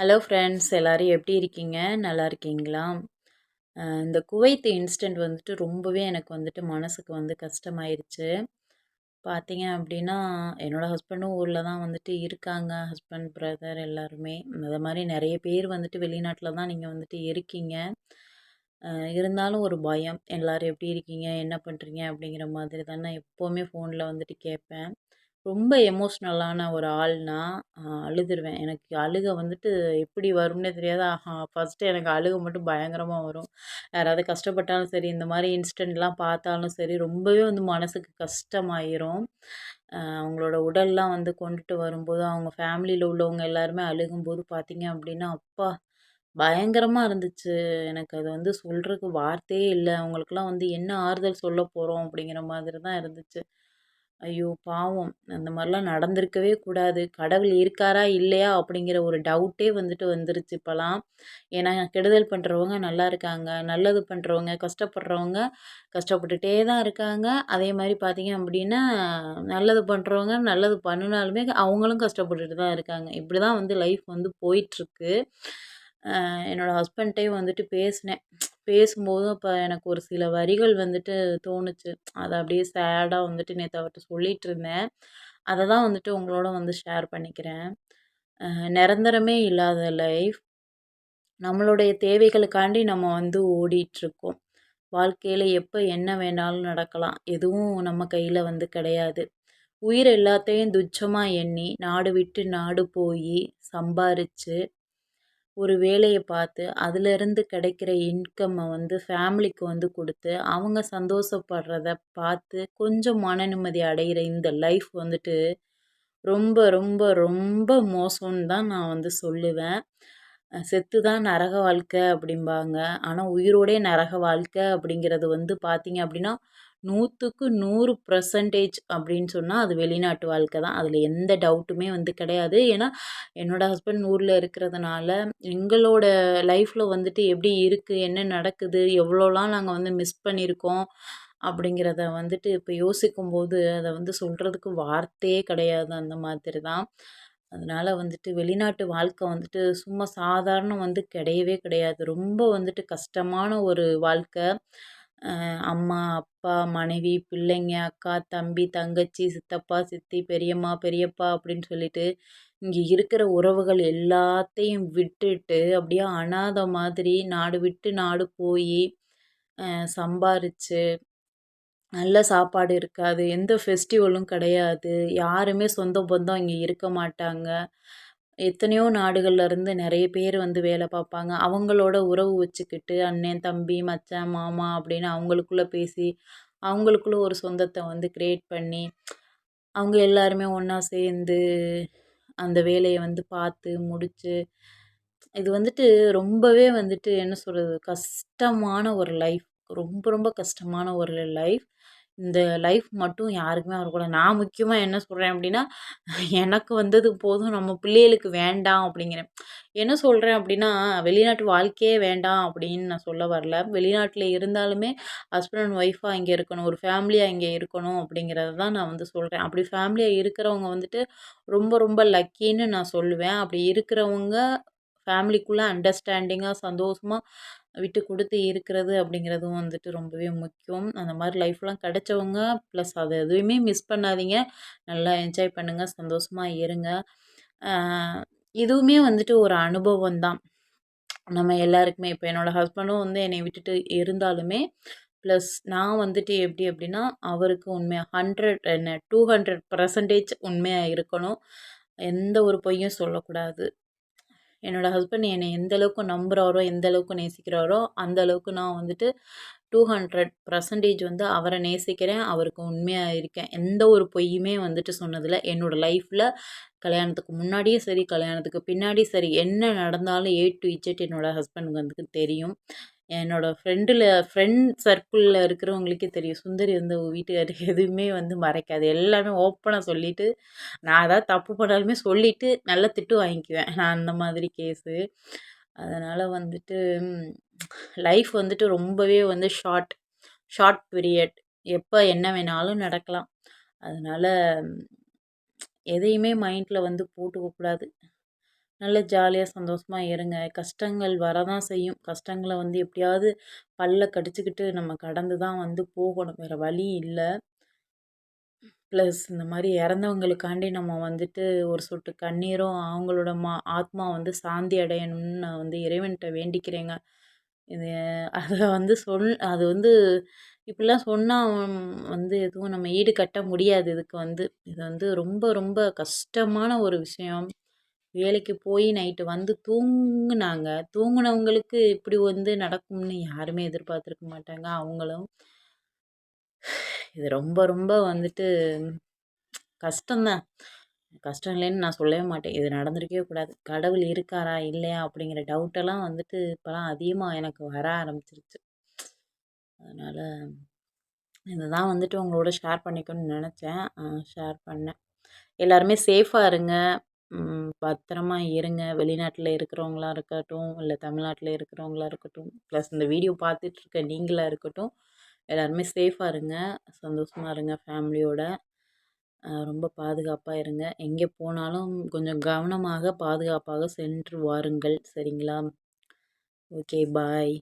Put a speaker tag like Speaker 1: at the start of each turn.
Speaker 1: hello friends எல்லோரும் எப்படி இருக்கீங்க நல்லா இருக்கீங்களா இந்த குவைத் இன்ஸ்டன்ட் வந்துட்டு ரொம்பவே எனக்கு வந்துட்டு மனசுக்கு வந்து கஷ்டமாயிருச்சு பார்த்தீங்க அப்படின்னா என்னோடய ஹஸ்பண்டும் ஊரில் தான் வந்துட்டு இருக்காங்க ஹஸ்பண்ட் பிரதர் எல்லாருமே அந்த மாதிரி நிறைய பேர் வந்துட்டு வெளிநாட்டில் தான் நீங்கள் வந்துட்டு இருக்கீங்க இருந்தாலும் ஒரு பயம் எல்லோரும் எப்படி இருக்கீங்க என்ன பண்ணுறீங்க அப்படிங்கிற மாதிரி தான் நான் எப்போவுமே ஃபோனில் வந்துட்டு கேட்பேன் ரொம்ப எமோஷ்னலான ஒரு ஆள்னா அழுதுருவேன் எனக்கு அழுகை வந்துட்டு எப்படி வரும்னே தெரியாது ஆஹா ஃபஸ்ட்டு எனக்கு அழுகை மட்டும் பயங்கரமாக வரும் யாராவது கஷ்டப்பட்டாலும் சரி இந்த மாதிரி இன்சிடெண்ட்லாம் பார்த்தாலும் சரி ரொம்பவே வந்து மனதுக்கு கஷ்டமாயிரும் அவங்களோட உடல்லாம் வந்து கொண்டுட்டு வரும்போது அவங்க ஃபேமிலியில் உள்ளவங்க எல்லாருமே அழுகும்போது பார்த்திங்க அப்படின்னா அப்பா பயங்கரமாக இருந்துச்சு எனக்கு அது வந்து சொல்கிறதுக்கு வார்த்தையே இல்லை அவங்களுக்குலாம் வந்து என்ன ஆறுதல் சொல்ல போகிறோம் அப்படிங்கிற மாதிரி தான் இருந்துச்சு ஐயோ பாவம் அந்த மாதிரிலாம் நடந்திருக்கவே கூடாது கடவுள் இருக்காரா இல்லையா அப்படிங்கிற ஒரு டவுட்டே வந்துட்டு வந்துருச்சு இப்போலாம் ஏன்னா கெடுதல் பண்ணுறவங்க நல்லா இருக்காங்க நல்லது பண்ணுறவங்க கஷ்டப்படுறவங்க கஷ்டப்பட்டுட்டே தான் இருக்காங்க அதே மாதிரி பார்த்திங்க அப்படின்னா நல்லது பண்ணுறவங்க நல்லது பண்ணினாலுமே அவங்களும் கஷ்டப்பட்டுட்டு தான் இருக்காங்க இப்படி தான் வந்து லைஃப் வந்து போயிட்டுருக்கு என்னோடய ஹஸ்பண்ட்டையும் வந்துட்டு பேசினேன் பேசும்போதும் அப்போ எனக்கு ஒரு சில வரிகள் வந்துட்டு தோணுச்சு அதை அப்படியே சேடாக வந்துட்டு நேற்று அவர்கிட்ட சொல்லிகிட்டு இருந்தேன் அதை தான் வந்துட்டு உங்களோட வந்து ஷேர் பண்ணிக்கிறேன் நிரந்தரமே இல்லாத லைஃப் நம்மளுடைய தேவைகளுக்காண்டி நம்ம வந்து ஓடிட்டுருக்கோம் வாழ்க்கையில் எப்போ என்ன வேணாலும் நடக்கலாம் எதுவும் நம்ம கையில் வந்து கிடையாது உயிர் எல்லாத்தையும் துச்சமாக எண்ணி நாடு விட்டு நாடு போய் சம்பாரித்து ஒரு வேலையை பார்த்து அதுலேருந்து கிடைக்கிற இன்கம்மை வந்து ஃபேமிலிக்கு வந்து கொடுத்து அவங்க சந்தோஷப்படுறத பார்த்து கொஞ்சம் மன நிம்மதி அடைகிற இந்த லைஃப் வந்துட்டு ரொம்ப ரொம்ப ரொம்ப மோசம்னு தான் நான் வந்து சொல்லுவேன் செத்து தான் நரக வாழ்க்கை அப்படிம்பாங்க ஆனால் உயிரோடே நரக வாழ்க்கை அப்படிங்கிறது வந்து பார்த்திங்க அப்படின்னா நூற்றுக்கு நூறு பர்சன்டேஜ் அப்படின்னு சொன்னால் அது வெளிநாட்டு வாழ்க்கை தான் அதில் எந்த டவுட்டுமே வந்து கிடையாது ஏன்னா என்னோடய ஹஸ்பண்ட் ஊரில் இருக்கிறதுனால எங்களோட லைஃப்பில் வந்துட்டு எப்படி இருக்குது என்ன நடக்குது எவ்வளோலாம் நாங்கள் வந்து மிஸ் பண்ணியிருக்கோம் அப்படிங்கிறத வந்துட்டு இப்போ யோசிக்கும்போது அதை வந்து சொல்கிறதுக்கு வார்த்தையே கிடையாது அந்த மாதிரி தான் அதனால் வந்துட்டு வெளிநாட்டு வாழ்க்கை வந்துட்டு சும்மா சாதாரணம் வந்து கிடையவே கிடையாது ரொம்ப வந்துட்டு கஷ்டமான ஒரு வாழ்க்கை அம்மா அப்பா மனைவி பிள்ளைங்க அக்கா தம்பி தங்கச்சி சித்தப்பா சித்தி பெரியம்மா பெரியப்பா அப்படின்னு சொல்லிட்டு இங்கே இருக்கிற உறவுகள் எல்லாத்தையும் விட்டுட்டு அப்படியே அனாதை மாதிரி நாடு விட்டு நாடு போய் சம்பாரித்து நல்ல சாப்பாடு இருக்காது எந்த ஃபெஸ்டிவலும் கிடையாது யாருமே சொந்த பந்தம் இங்கே இருக்க மாட்டாங்க எத்தனையோ இருந்து நிறைய பேர் வந்து வேலை பார்ப்பாங்க அவங்களோட உறவு வச்சுக்கிட்டு அண்ணன் தம்பி மச்சான் மாமா அப்படின்னு அவங்களுக்குள்ளே பேசி அவங்களுக்குள்ள ஒரு சொந்தத்தை வந்து க்ரியேட் பண்ணி அவங்க எல்லாருமே ஒன்றா சேர்ந்து அந்த வேலையை வந்து பார்த்து முடித்து இது வந்துட்டு ரொம்பவே வந்துட்டு என்ன சொல்கிறது கஷ்டமான ஒரு லைஃப் ரொம்ப ரொம்ப கஷ்டமான ஒரு லைஃப் இந்த லைஃப் மட்டும் யாருக்குமே வரக்கூடாது நான் முக்கியமாக என்ன சொல்கிறேன் அப்படின்னா எனக்கு வந்தது போதும் நம்ம பிள்ளைகளுக்கு வேண்டாம் அப்படிங்கிறேன் என்ன சொல்கிறேன் அப்படின்னா வெளிநாட்டு வாழ்க்கையே வேண்டாம் அப்படின்னு நான் சொல்ல வரல வெளிநாட்டில் இருந்தாலுமே ஹஸ்பண்ட் அண்ட் ஒய்ஃபாக இங்கே இருக்கணும் ஒரு ஃபேமிலியாக இங்கே இருக்கணும் அப்படிங்கிறத தான் நான் வந்து சொல்கிறேன் அப்படி ஃபேமிலியாக இருக்கிறவங்க வந்துட்டு ரொம்ப ரொம்ப லக்கின்னு நான் சொல்லுவேன் அப்படி இருக்கிறவங்க ஃபேமிலிக்குள்ளே அண்டர்ஸ்டாண்டிங்காக சந்தோஷமாக விட்டு கொடுத்து இருக்கிறது அப்படிங்கிறதும் வந்துட்டு ரொம்பவே முக்கியம் அந்த மாதிரி லைஃப்லாம் கிடச்சவங்க ப்ளஸ் அது எதுவுமே மிஸ் பண்ணாதீங்க நல்லா என்ஜாய் பண்ணுங்கள் சந்தோஷமாக இருங்க இதுவுமே வந்துட்டு ஒரு அனுபவம் தான் நம்ம எல்லாருக்குமே இப்போ என்னோடய ஹஸ்பண்டும் வந்து என்னை விட்டுட்டு இருந்தாலுமே ப்ளஸ் நான் வந்துட்டு எப்படி அப்படின்னா அவருக்கு உண்மையாக ஹண்ட்ரட் என்ன டூ ஹண்ட்ரட் பர்சன்டேஜ் உண்மையாக இருக்கணும் எந்த ஒரு பொய்யும் சொல்லக்கூடாது என்னோடய ஹஸ்பண்ட் என்னை எந்த அளவுக்கு நம்புகிறாரோ எந்த அளவுக்கு நேசிக்கிறாரோ அந்த அளவுக்கு நான் வந்துட்டு டூ ஹண்ட்ரட் பர்சன்டேஜ் வந்து அவரை நேசிக்கிறேன் அவருக்கு உண்மையாக இருக்கேன் எந்த ஒரு பொய்யுமே வந்துட்டு சொன்னதில்லை என்னோடய லைஃப்பில் கல்யாணத்துக்கு முன்னாடியும் சரி கல்யாணத்துக்கு பின்னாடி சரி என்ன நடந்தாலும் ஏ டு இச்சட் என்னோடய ஹஸ்பண்டுக்கு வந்து தெரியும் என்னோடய ஃப்ரெண்டில் ஃப்ரெண்ட் சர்க்கிளில் இருக்கிறவங்களுக்கே தெரியும் சுந்தரி வந்து அவங்க வீட்டுக்காரருக்கு எதுவுமே வந்து மறைக்காது எல்லாமே ஓப்பனாக சொல்லிவிட்டு நான் ஏதாவது தப்பு பண்ணாலுமே சொல்லிவிட்டு நல்லா திட்டு வாங்கிக்குவேன் நான் அந்த மாதிரி கேஸு அதனால் வந்துட்டு லைஃப் வந்துட்டு ரொம்பவே வந்து ஷார்ட் ஷார்ட் பீரியட் எப்போ என்ன வேணாலும் நடக்கலாம் அதனால் எதையுமே மைண்டில் வந்து போட்டுக்கக்கூடாது நல்ல ஜாலியாக சந்தோஷமாக இருங்க கஷ்டங்கள் வரதான் செய்யும் கஷ்டங்களை வந்து எப்படியாவது பல்ல கடிச்சிக்கிட்டு நம்ம கடந்து தான் வந்து போகணும் வேறு வழி இல்லை ப்ளஸ் இந்த மாதிரி இறந்தவங்களுக்காண்டி நம்ம வந்துட்டு ஒரு சொட்டு கண்ணீரும் அவங்களோட மா ஆத்மா வந்து சாந்தி அடையணும்னு நான் வந்து இறைவன்கிட்ட வேண்டிக்கிறேங்க இது அதை வந்து சொல் அது வந்து இப்படிலாம் சொன்னால் வந்து எதுவும் நம்ம ஈடு கட்ட முடியாது இதுக்கு வந்து இது வந்து ரொம்ப ரொம்ப கஷ்டமான ஒரு விஷயம் வேலைக்கு போய் நைட்டு வந்து தூங்குனாங்க தூங்குனவங்களுக்கு இப்படி வந்து நடக்கும்னு யாருமே எதிர்பார்த்துருக்க மாட்டாங்க அவங்களும் இது ரொம்ப ரொம்ப வந்துட்டு கஷ்டம்தான் கஷ்டம் இல்லைன்னு நான் சொல்லவே மாட்டேன் இது நடந்திருக்கவே கூடாது கடவுள் இருக்காரா இல்லையா அப்படிங்கிற டவுட்டெல்லாம் வந்துட்டு இப்போலாம் அதிகமாக எனக்கு வர ஆரம்பிச்சிருச்சு அதனால் இதை தான் வந்துட்டு உங்களோட ஷேர் பண்ணிக்கணும்னு நினச்சேன் ஷேர் பண்ணேன் எல்லாருமே சேஃபாக இருங்க பத்திரமா இருங்க வெளிநாட்டில் இருக்கிறவங்களா இருக்கட்டும் இல்லை தமிழ்நாட்டில் இருக்கிறவங்களா இருக்கட்டும் ப்ளஸ் இந்த வீடியோ பார்த்துட்ருக்க நீங்களாக இருக்கட்டும் எல்லாருமே சேஃபாக இருங்க சந்தோஷமாக இருங்க ஃபேமிலியோட ரொம்ப பாதுகாப்பாக இருங்க எங்கே போனாலும் கொஞ்சம் கவனமாக பாதுகாப்பாக சென்று வாருங்கள் சரிங்களா ஓகே பாய்